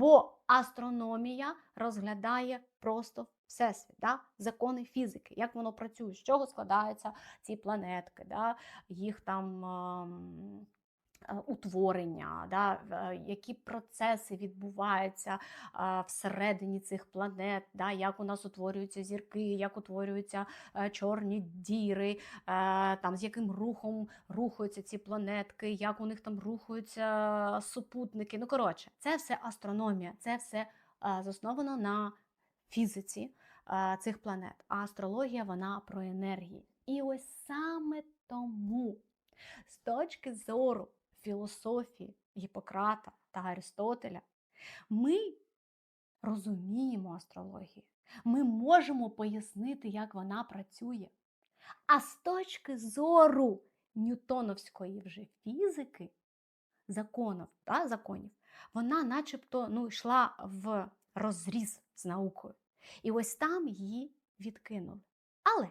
Бо астрономія розглядає просто всесвіт, да? закони фізики, як воно працює, з чого складаються ці планетки, да? їх там. Утворення, да, е, які процеси відбуваються всередині цих планет, да, як у нас утворюються зірки, як утворюються е, чорні діри, е, там, з яким рухом рухаються ці планетки, як у них там рухаються супутники. Ну, коротше, це все астрономія, це все засновано на фізиці цих планет. А астрологія вона про енергії. І ось саме тому, з точки зору філософії Гіппократа та Аристотеля, ми розуміємо астрологію. Ми можемо пояснити, як вона працює. А з точки зору ньютоновської вже фізики, законів, та, законів, вона начебто ну, йшла в розріз з наукою. І ось там її відкинули. Але